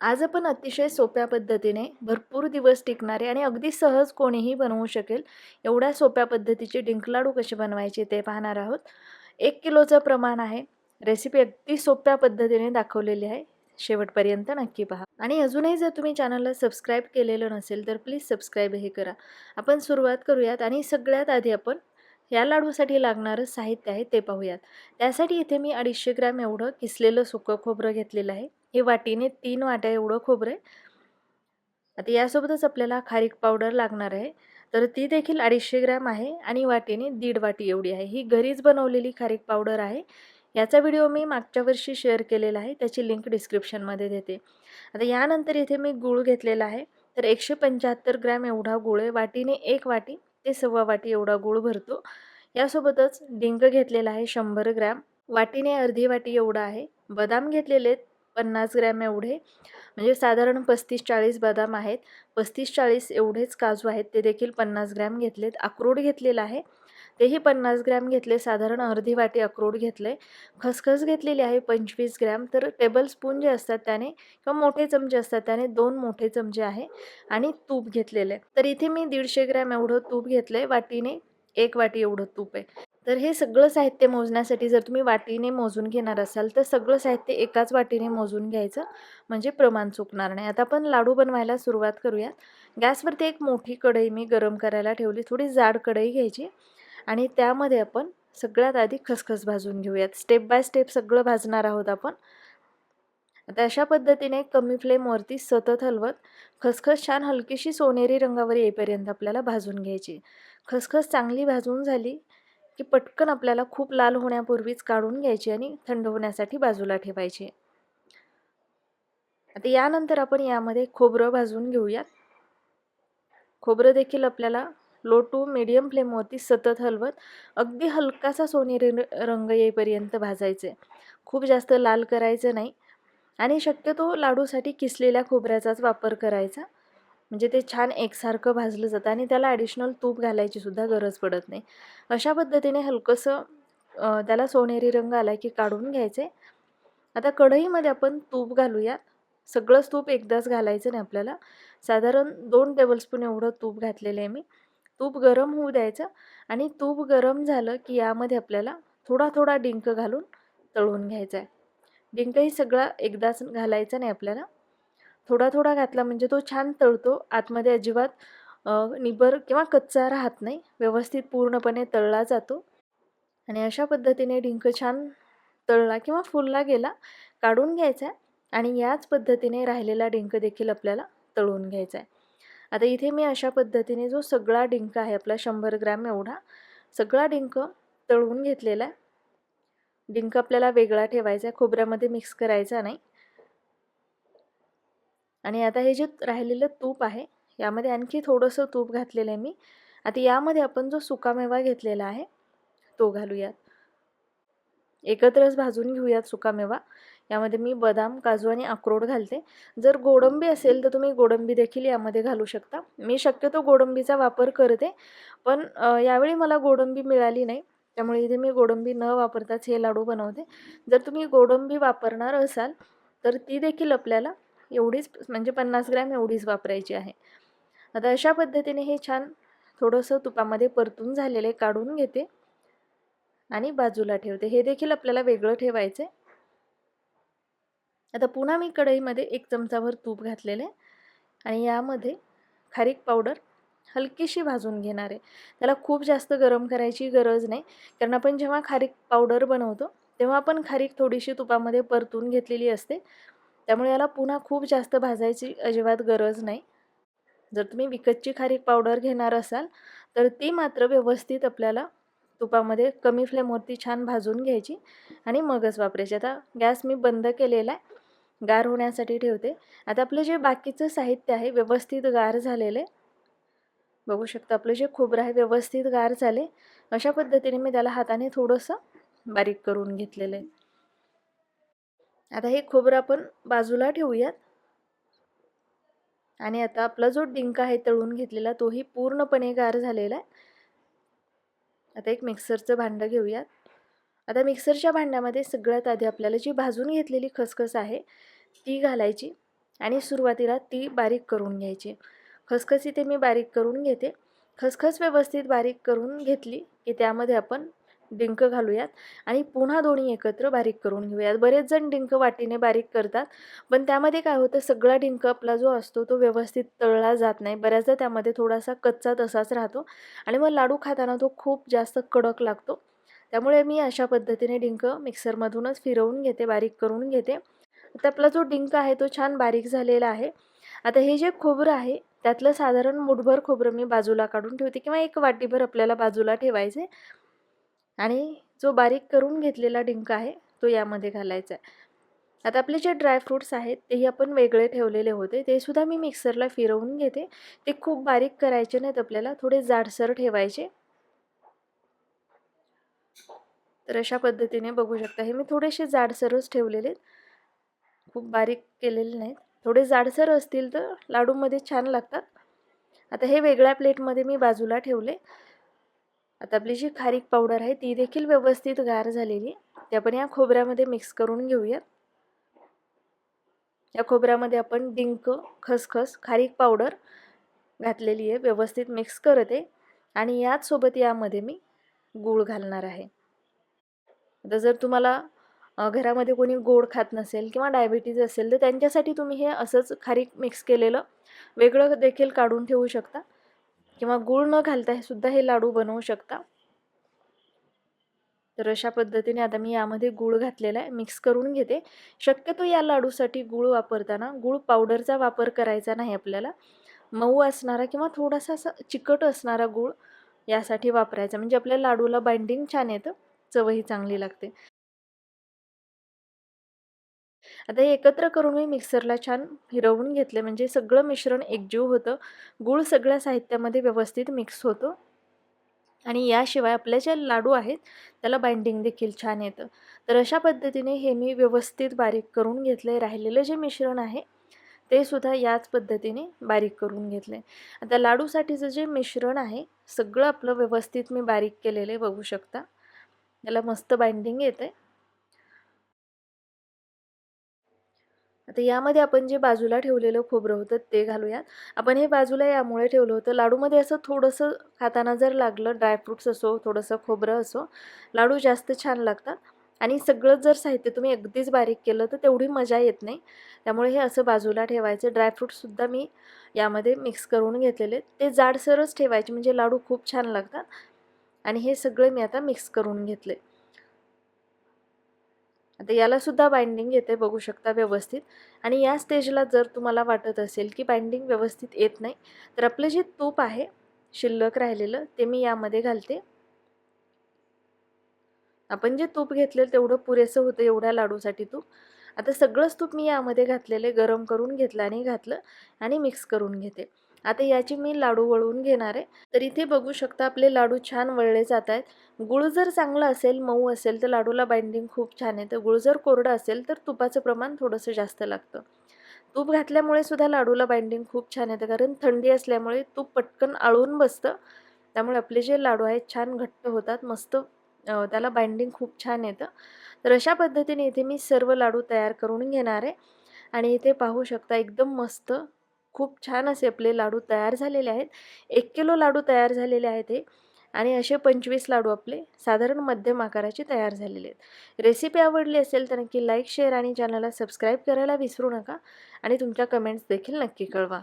आज आपण अतिशय सोप्या पद्धतीने भरपूर दिवस टिकणारे आणि अगदी सहज कोणीही बनवू शकेल एवढ्या सोप्या पद्धतीचे डिंक लाडू कसे बनवायचे ते पाहणार आहोत. एक किलोचं प्रमाण आहे. रेसिपी अगदी सोप्या पद्धतीने दाखवलेली आहे. शेवटपर्यंत नक्की पहा. आणि अजूनही जर तुम्ही चॅनलला सबस्क्राईब केलेलं नसेल तर प्लीज सबस्क्राईब हे करा. आपण सुरुवात करूयात आणि सगळ्यात आधी आपण या लाडूसाठी लागणारं साहित्य आहे ते पाहूयात. त्यासाठी इथे मी अडीचशे ग्रॅम एवढं किसलेलं सुकं खोबरं घेतलेलं आहे. हे वाटीने तीन वाट्या एवढं खोबरे आहे. आता यासोबतच आपल्याला खारीक पावडर लागणार आहे. तर ती देखील अडीचशे ग्रॅम आहे आणि वाटीने दीड वाटी एवढी आहे. ही घरीच बनवलेली खारीक पावडर आहे. याचा व्हिडिओ मी मागच्या वर्षी शेअर केलेला आहे. त्याची लिंक डिस्क्रिप्शनमध्ये देते. आता यानंतर इथे मी गूळ घेतलेला आहे. तर एकशे पंच्याहत्तर ग्रॅम एवढा गूळ आहे. वाटीने एक वाटी ते सव्वा वाटी एवढा गूळ भरतो. यासोबतच डिंक घेतलेला आहे शंभर ग्रॅम. वाटीने अर्धी वाटी एवढा आहे. बदाम घेतलेले आहेत पन्नास ग्रॅम एवढे. म्हणजे साधारण पस्तीस चाळीस बदाम आहेत. पस्तीस चाळीस एवढेच काजू आहेत. ते देखील पन्नास ग्रॅम घेतलेत. अक्रोड घेतलेला आहे. तेही पन्नास ग्रॅम घेतले. साधारण अर्धी वाटी अक्रोड घेतले. खसखस घेतलेली आहे पंचवीस ग्रॅम. तर टेबल स्पून जे असतात त्याने किंवा मोठे चमचे असतात त्याने दोन मोठे चमचे आहे आणि तूप घेतलेले. तर इथे मी दीडशे ग्रॅम एवढं तूप घेतलं आहे वाटीने एक वाटी एवढं तूप आहे. तर हे सगळं साहित्य मोजण्यासाठी जर तुम्ही वाटीने मोजून घेणार असाल तर सगळं साहित्य एकाच वाटीने मोजून घ्यायचं. म्हणजे प्रमाण चुकणार नाही. आता आपण लाडू बनवायला सुरुवात करूयात. गॅसवरती एक मोठी कढई मी गरम करायला ठेवली. थोडी जाड कढई घ्यायची. आणि त्यामध्ये आपण सगळ्यात आधी खसखस भाजून घेऊयात. स्टेप बाय स्टेप सगळं भाजणार आहोत आपण. आता अशा पद्धतीने कमी फ्लेमवरती सतत हलवत खसखस छान हलकीशी सोनेरी रंगावर येईपर्यंत आपल्याला भाजून घ्यायची. खसखस चांगली भाजून झाली की पटकन आपल्याला खूप लाल होण्यापूर्वीच काढून घ्यायची आणि थंड होण्यासाठी बाजूला ठेवायची. आता यानंतर आपण यामध्ये खोबरं भाजून घेऊयात खोबरं देखील आपल्याला लो टू मिडियम फ्लेमवरती सतत हलवत अगदी हलकासा सोनेरी रंग येईपर्यंत भाजायचे. खूप जास्त लाल करायचं नाही. आणि शक्यतो लाडूसाठी किसलेल्या खोबऱ्याचाच वापर करायचा. म्हणजे ते छान एकसारखं भाजलं जातं आणि त्याला ॲडिशनल तूप घालायची सुद्धा गरज पडत नाही. अशा पद्धतीने हलकंसं त्याला सोनेरी रंग आला की काढून घ्यायचे. आता कढईमध्ये आपण तूप घालूया. सगळंच तूप एकदाच घालायचं नाही आपल्याला. साधारण दोन टेबलस्पून एवढं तूप घातलेलं आहे मी. तूप गरम होऊ द्यायचं आणि तूप गरम झालं की यामध्ये आपल्याला थोडा थोडा डिंक घालून तळून घ्यायचा आहे. डिंकही सगळा एकदाच घालायचा नाही आपल्याला. थोडा थोडा घातला म्हणजे तो छान तळतो. आतमध्ये अजिबात निबर किंवा कच्चा राहत नाही. व्यवस्थित पूर्णपणे तळला जातो. आणि अशा पद्धतीने डिंक छान तळला किंवा फुलला गेला काढून घ्यायचा आहे आणि याच पद्धतीने राहिलेला डिंक देखील आपल्याला तळून घ्यायचा आहे. आता इथे मी अशा पद्धतीने जो सगळा डिंक आहे आपला शंभर ग्रॅम एवढा सगळा डिंक तळून घेतलेला आहे. डिंक आपल्याला वेगळा ठेवायचा आहे. खोबऱ्यामध्ये मिक्स करायचा नाही. आणि आता हे जे राहिलेलं तूप आहे यामध्ये आणखी थोडंसं तूप घातलेलं आहे मी. आता यामध्ये आपण जो सुकामेवा घेतलेला आहे तो घालूयात. एकत्रच भाजून घेऊयात सुकामेवा यामध्ये मी बदाम काजू आणि अक्रोड घालते. जर गोडंबी असेल तर तुम्ही गोडंबी देखील यामध्ये घालू शकता. मी शक्यतो गोडंबीचा वापर करते पण यावेळी मला गोडंबी मिळाली नाही त्यामुळे इथे मी गोडंबी न वापरताच हे लाडू बनवते. जर तुम्ही गोडंबी वापरणार असाल तर ती देखील आपल्याला एवढीच म्हणजे पन्नास ग्रॅम एवढीच वापरायची आहे. आता अशा पद्धतीने हे छान थोडंसं तुपामध्ये परतून झालेले काढून घेते आणि बाजूला ठेवते. हे देखील आपल्याला वेगळं ठेवायचं आहे आता पुन्हा मी कढईमध्ये एक चमचाभर तूप घातलेलं आहे आणि यामध्ये खारीक पावडर हलकीशी भाजून घेणार आहे. त्याला खूप जास्त गरम करायची गरज नाही कारण आपण जेव्हा खारीक पावडर बनवतो तेव्हा आपण खारीक थोडीशी तुपामध्ये परतून घेतलेली असते. त्यामुळे याला पुन्हा खूप जास्त भाजायची अजिबात गरज नाही. जर तुम्ही विकतची खारीक पावडर घेणार असाल तर ती मात्र व्यवस्थित आपल्याला तुपामध्ये कमी फ्लेमवरती छान भाजून घ्यायची आणि मगच वापरायची. आता गॅस मी बंद केलेला आहे गार होण्यासाठी ठेवते. आता आपलं जे बाकीचं साहित्य आहे व्यवस्थित गार झालेलं आहे. बघू शकता आपलं जे खोबरं आहे व्यवस्थित गार झाले अशा पद्धतीने मी त्याला हाताने थोडंसं बारीक करून घेतलेलं आहे. आता हे खोबरं आपण बाजूला ठेवूयात. आणि आता आपला जो डिंक आहे तळून घेतलेला तोही पूर्णपणे गार झालेला आहे. आता एक मिक्सरचं भांडं घेऊयात. आता मिक्सरच्या भांड्यामध्ये सगळ्यात आधी आपल्याला जी भाजून घेतलेली खसखस आहे ती घालायची आणि सुरुवातीला ती बारीक करून घ्यायची. खसखस इथे मी बारीक करून घेते. खसखस व्यवस्थित बारीक करून घेतली की त्यामध्ये आपण डिंक घालूयात आणि पुन्हा दोन्ही एकत्र बारीक करून घेऊयात. बरेच जण डिंक वाटीने बारीक करतात पण त्यामध्ये काय होतं सगळा डिंक आपला जो असतो तो व्यवस्थित तळला जात नाही. बऱ्याचदा त्यामध्ये थोडासा कच्चा तसाच राहतो आणि मग लाडू खाताना तो खूप जास्त कडक लागतो. त्यामुळे मी अशा पद्धतीने डिंक मिक्सरमधूनच फिरवून घेते बारीक करून घेते. आता आपला जो डिंक आहे तो छान बारीक झालेला आहे. आता हे जे खोबरं आहे त्यातलं साधारण मुठभर खोबरं मी बाजूला काढून ठेवते किंवा एक वाटीभर आपल्याला बाजूला ठेवायचे आणि जो बारीक करून घेतलेला डिंक आहे तो यामध्ये घालायचा आहे. आता आपले जे ड्रायफ्रूट्स आहेत तेही आपण वेगळे ठेवलेले होते. ते सुद्धा मी मिक्सरला फिरवून घेते. ते खूप बारीक करायचे नाहीत आपल्याला थोडे जाडसर ठेवायचे. तर अशा पद्धतीने बघू शकता. हे मी थोडेसे जाडसरच ठेवलेले खूप बारीक केलेले नाहीत. थोडे जाडसर असतील तर लाडूमध्ये छान लागतात. आता हे वेगळ्या प्लेटमध्ये मी बाजूला ठेवले. आता आपली जी खारीक पावडर आहे ती देखील व्यवस्थित गार झालेली. ते आपण या खोबऱ्यामध्ये मिक्स करून घेऊयात. या खोबऱ्यामध्ये आपण डिंक खसखस खारीक पावडर घातलेली आहे व्यवस्थित मिक्स करते. आणि याचसोबत यामध्ये मी गूळ घालणार आहे. आता जर तुम्हाला घरामध्ये कोणी गोड खात नसेल किंवा डायबिटीज असेल तर त्यांच्यासाठी तुम्ही हे असंच खारीक मिक्स केलेलं वेगळं देखील काढून ठेवू शकता. किंवा गूळ न घालता हे सुद्धा हे लाडू बनवू शकता. तर अशा पद्धतीने आता मी यामध्ये गूळ घातलेला आहे. मिक्स करून घेते. शक्यतो या लाडूसाठी गूळ वापरताना गूळ पावडरचा वापर करायचा नाही आपल्याला. मऊ असणारा किंवा थोडासा असा चिकट असणारा गूळ यासाठी वापरायचा. म्हणजे आपल्या लाडूला बाइंडिंग छान येतं. चवही चांगली लागते. आता हे एकत्र करून मी मिक्सरला छान फिरवून घेतले. म्हणजे सगळं मिश्रण एकजीव होतं. गूळ सगळ्या साहित्यामध्ये व्यवस्थित मिक्स होतो. आणि याशिवाय आपल्या ज्या लाडू आहेत त्याला बाइंडिंग देखील छान येतं. तर अशा पद्धतीने हे मी व्यवस्थित बारीक करून घेतले. राहिलेलं जे मिश्रण आहे ते सुद्धा याच पद्धतीने बारीक करून घेतले. आता लाडूसाठीचं जे मिश्रण आहे सगळं आपलं व्यवस्थित मी बारीक केलेलं आहे बघू शकता. त्याला मस्त बाइंडिंग येते आता यामध्ये आपण जे बाजूला ठेवलेलं खोबरं होतं ते घालूयात. आपण हे बाजूला यामुळे ठेवलं होतं. लाडूमध्ये असं थोडंसं खाताना जर लागलं ड्रायफ्रूट्स असो थोडंसं खोबरं असो लाडू जास्त छान लागतात. आणि सगळं जर साहित्य तुम्ही अगदीच बारीक केलं तर तेवढी मजा येत नाही. त्यामुळे हे असं बाजूला ठेवायचं. ड्रायफ्रूटसुद्धा मी यामध्ये मिक्स करून घेतलेले ते जाडसरच ठेवायचे म्हणजे लाडू खूप छान लागतात. आणि हे सगळे मी आता मिक्स करून घेतले. आता यालासुद्धा बाइंडिंग येते बघू शकता व्यवस्थित. आणि या स्टेजला जर तुम्हाला वाटत असेल की बाइंडिंग व्यवस्थित येत नाही तर आपलं जे तूप आहे शिल्लक राहिलेलं ते मी यामध्ये घालते. आपण जे तूप घेतलेलं तेवढं पुरेसं होतं एवढ्या लाडूसाठी तूप. आता सगळंच तूप मी यामध्ये घातलेले गरम करून घेतलं आणि घातलं आणि मिक्स करून घेते. आता याची मी लाडू वळवून घेणार आहे. तर इथे बघू शकता आपले लाडू छान वळले जात आहेत. गुळ जर चांगला असेल मऊ असेल तर लाडूला बाइंडिंग खूप छान येतं गुळ जर कोरडं असेल तर तुपाचं प्रमाण थोडंसं जास्त लागतं. तूप घातल्यामुळे सुद्धा लाडूला बाइंडिंग खूप छान येतं. कारण थंडी असल्यामुळे तूप पटकन आळून बसतं. त्यामुळे आपले जे लाडू आहेत छान घट्ट होतात मस्त त्याला बाइंडिंग खूप छान येतं. तर अशा पद्धतीने इथे मी सर्व लाडू तयार करून घेणार आहे. आणि इथे पाहू शकता एकदम मस्त खूप छान असे आपले लाडू तयार झालेले आहेत. एक किलो लाडू तयार झालेले आहेत हे. आणि असे पंचवीस लाडू आपले साधारण मध्यम आकाराचे तयार झालेले आहेत. रेसिपी आवडली असेल तर नक्की लाईक शेअर आणि चॅनलला सबस्क्राईब करायला विसरू नका. आणि तुमच्या कमेंट्स देखील नक्की कळवा.